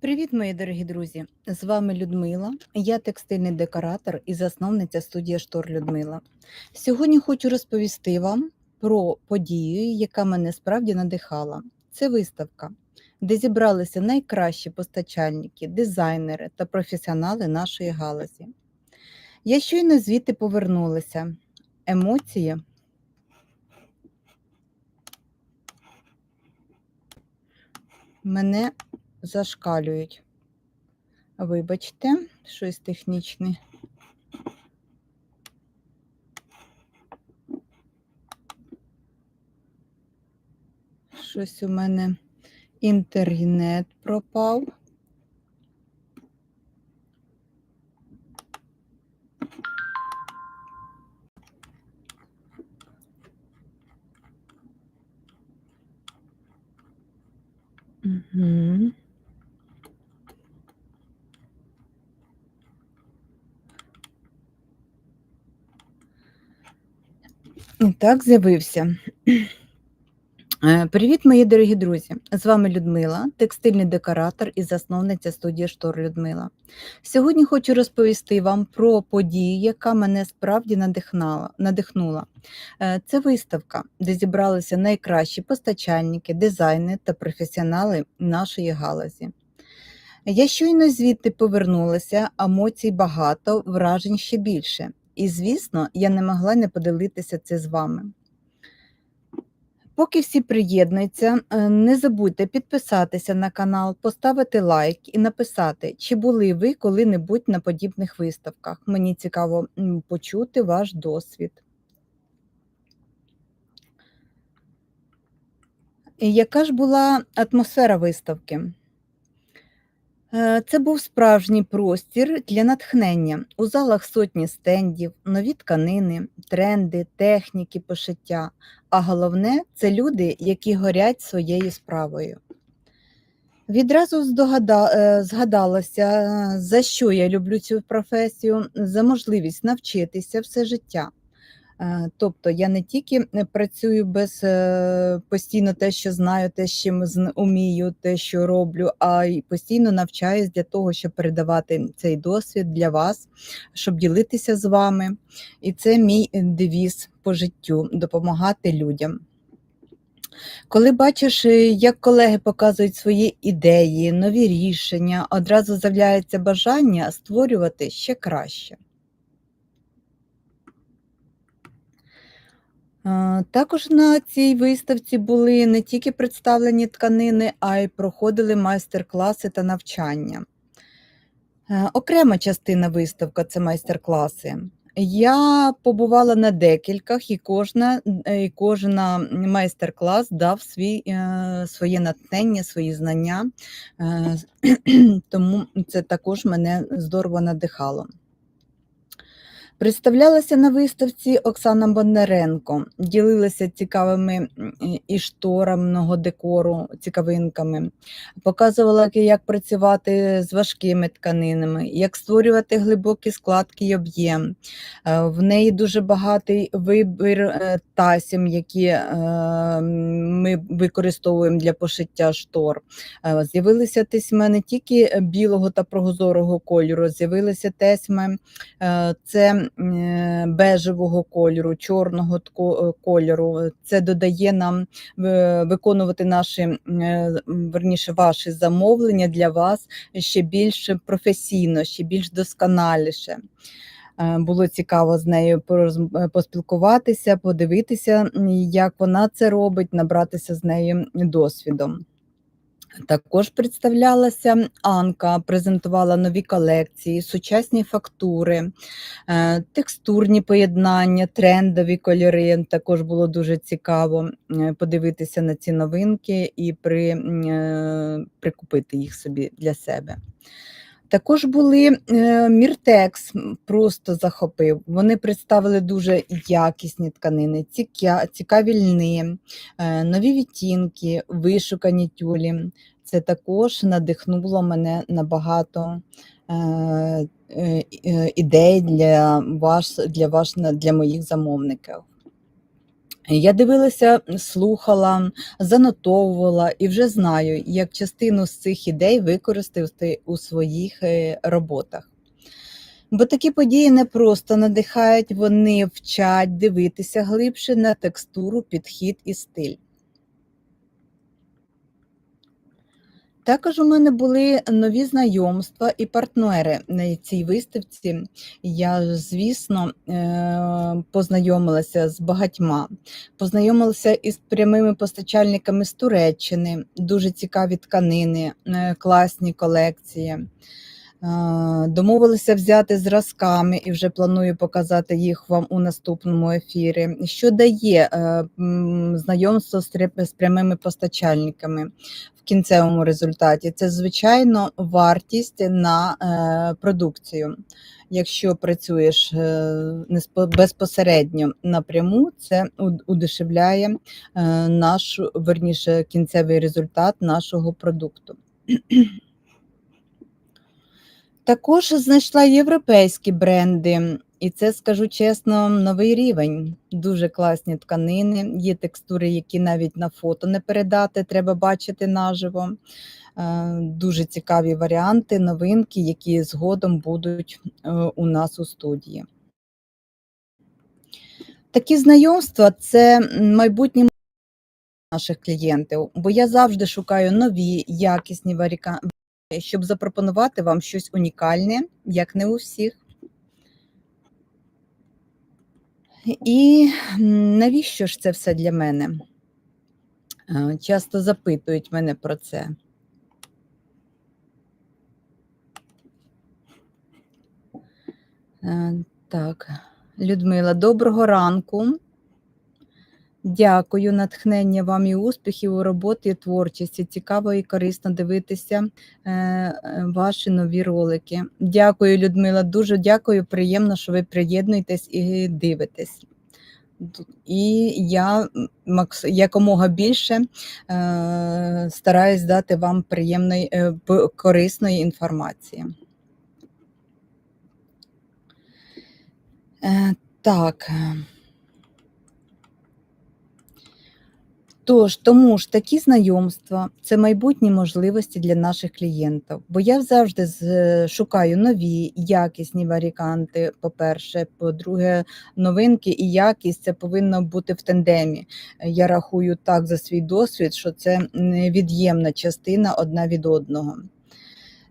Привіт, мої дорогі друзі! З вами Людмила. Я текстильний декоратор і засновниця студії Штор Людмила. Сьогодні хочу розповісти вам про подію, яка мене справді надихала. Це виставка, де зібралися найкращі постачальники, дизайнери та професіонали нашої галузі. Я щойно звідти повернулася. Емоції мене зашкалюють. Вибачте, щось технічне. Щось у мене інтернет пропав. Угу. Так, з'явився. Е, Привіт, мої дорогі друзі! З вами Людмила, текстильний декоратор і засновниця студії Штор Людмила. Сьогодні хочу розповісти вам про подію, яка мене справді надихнула. Е, Це виставка, де зібралися найкращі постачальники, дизайни та професіонали нашої галузі. Я щойно звідти повернулася, емоцій багато, вражень ще більше. І, звісно, я не могла не поділитися це з вами. Поки всі приєднуються, е, не забудьте підписатися на канал, поставити лайк і написати, чи були ви коли-небудь на подібних виставках. Мені цікаво почути ваш досвід. Яка ж була атмосфера виставки? Е, Це був справжній простір для натхнення. У залах сотні стендів, нові тканини, тренди, техніки пошиття. А головне це люди, які горять своєю справою. Відразу здогада... е, згадалося, е, за що я люблю цю професію, за можливість навчитися все життя. Е, Тобто я не тільки е, працюю без е, постійно те, що знаю, те, що умію, те, що роблю, а й постійно навчаюсь для того, щоб передавати цей досвід для вас, щоб ділитися з вами. І це мій девіз по життю допомагати людям. Коли бачиш, як колеги показують свої ідеї, нові рішення, одразу з'являється бажання створювати ще краще. Також на цій виставці були не тільки представлені тканини, а й проходили майстер-класи та навчання. Е, Окрема частина виставка це майстер-класи. Я побувала на декількох, і кожна, е, і кожна майстер-клас дав свій, е, своє натхнення, свої знання, тому це також мене здорово надихало. Представлялася на виставці Оксана Бондаренко, ділилася цікавими і шторами декору, цікавинками, показувала, як працювати з важкими тканинами, як створювати глибокі складки й об'єм. Е, В неї дуже багатий вибір е, тасім, які е, ми використовуємо для пошиття штор. З'явилися тесьми не тільки білого та прозорого кольору, з'явилися тесьми це бежевого кольору, чорного е, кольору. Це додає нам е, виконувати наші, е, верніше, ваші замовлення для вас ще більш професійно, ще більш досконаліше. Е, Було цікаво з нею е, поспілкуватися, подивитися, як вона це робить, набратися з нею досвідом. Також представлялася Анка, презентувала нові колекції, сучасні фактури, е, текстурні поєднання, трендові кольори. Також було дуже цікаво е, подивитися на ці новинки і при, е, прикупити їх собі для себе. Також були е, Міртекс, просто захопив. Вони представили дуже якісні тканини, ціка- цікаві льни, е, нові відтінки, вишукані тюлі. Це також надихнуло мене на багато е, ідей для, ваш, для, ваш, для моїх замовників. Я дивилася, слухала, занотовувала і вже знаю, як частину з цих ідей використати у своїх е, роботах. Бо такі події не просто надихають, вони вчать дивитися глибше на текстуру, підхід і стиль. Також у мене були нові знайомства і партнери на цій виставці. Я, звісно, е, познайомилася з багатьма, познайомилася із прямими постачальниками з Туреччини, дуже цікаві тканини, е, класні колекції. Домовилися взяти зразками і вже планую показати їх вам у наступному ефірі. Що дає е, знайомство з прямими постачальниками в кінцевому результаті? Це, звичайно, вартість на е, продукцію. Якщо працюєш е, безпосередньо напряму, це удешевляє наш, верніше, кінцевий результат нашого продукту. Також знайшла європейські бренди, і це, скажу чесно, новий рівень. Дуже класні тканини, є текстури, які навіть на фото не передати, треба бачити наживо. Е, Дуже цікаві варіанти, новинки, які згодом будуть е, у нас у студії. Такі знайомства це майбутні наших клієнтів, бо я завжди шукаю нові, якісні варіка- щоб запропонувати вам щось унікальне, як не у всіх. І навіщо ж це все для мене? Е, Часто запитують мене про це. Е, Так, Людмила, доброго ранку. Дякую, натхнення вам і успіхів у роботі і творчості. Цікаво і корисно дивитися е, е, ваші нові ролики. Дякую, Людмила. Дуже дякую. Приємно, що ви приєднуєтесь і дивитесь. І я якомога більше е, стараюсь дати вам приємної е, корисної інформації. Е, Так. Тож, тому ж такі знайомства це майбутні можливості для наших клієнтів. Бо я завжди з- шукаю нові, якісні варіканти. По-перше, по-друге, новинки і якість це повинно бути в тандемі. Я рахую так за свій досвід, що це невід'ємна частина одна від одного.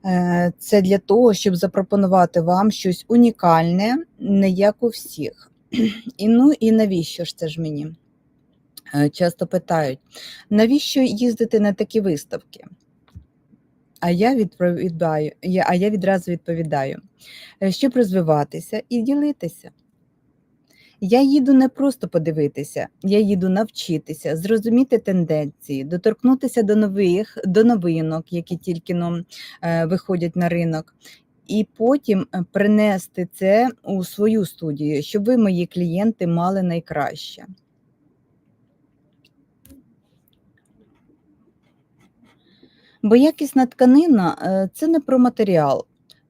Е, Це для того, щоб запропонувати вам щось унікальне, не як у всіх. І ну і навіщо ж це ж мені? Е, Часто питають, навіщо їздити на такі виставки? А я відповідаю, а я відразу відповідаю, е, щоб розвиватися і ділитися. Я їду не просто подивитися, я їду навчитися, зрозуміти тенденції, доторкнутися до нових, до новинок, які тільки ну, виходять на ринок, і потім принести це у свою студію, щоб ви, мої клієнти, мали найкраще. Бо якісна тканина е, це не про матеріал,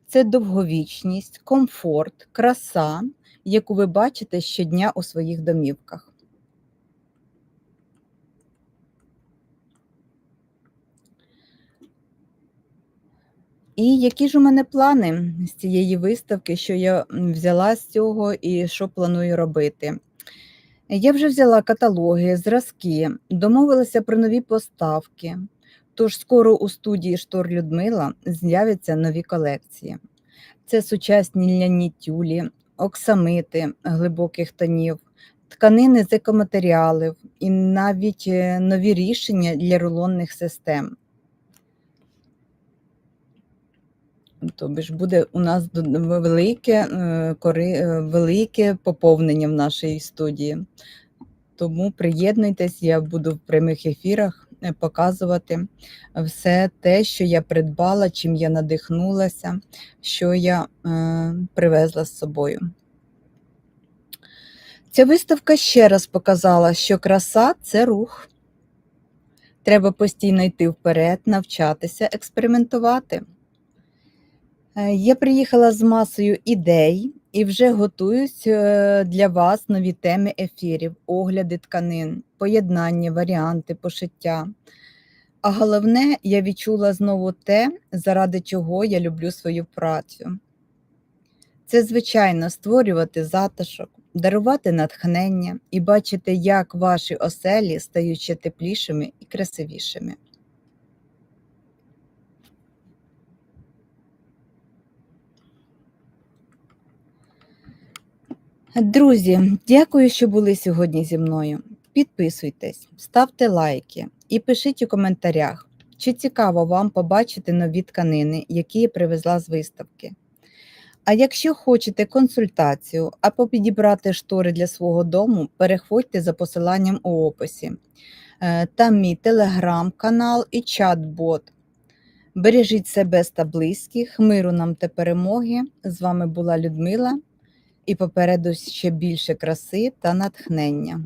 це довговічність, комфорт, краса, яку ви бачите щодня у своїх домівках. І які ж у мене плани з цієї виставки, що я взяла з цього і що планую робити? Я вже взяла каталоги, зразки, домовилася про нові поставки. Тож скоро у студії Штор Людмила з'являться нові колекції. Це сучасні ляні тюлі, оксамити глибоких тонів, тканини з екоматеріалів і навіть е, нові рішення для рулонних систем. Тобі ж буде у нас велике, е, е, велике поповнення в нашій студії. Тому приєднуйтесь, я буду в прямих ефірах показувати все те, що я придбала, чим я надихнулася, що я е, привезла з собою. Ця виставка ще раз показала, що краса це рух. Треба постійно йти вперед, навчатися, експериментувати. Е, Я приїхала з масою ідей і вже готуюсь е, для вас нові теми ефірів, огляди тканин, поєднання, варіанти, пошиття. А головне, я відчула знову те, заради чого я люблю свою працю. Це, звичайно, створювати затишок, дарувати натхнення і бачити, як ваші оселі стають ще теплішими і красивішими. Друзі, дякую, що були сьогодні зі мною. Підписуйтесь, ставте лайки і пишіть у коментарях, чи цікаво вам побачити нові тканини, які я привезла з виставки. А якщо хочете консультацію або підібрати штори для свого дому, переходьте за посиланням у описі. Е, Там мій телеграм-канал і чат-бот. Бережіть себе та близьких, миру нам та перемоги. З вами була Людмила і попереду ще більше краси та натхнення.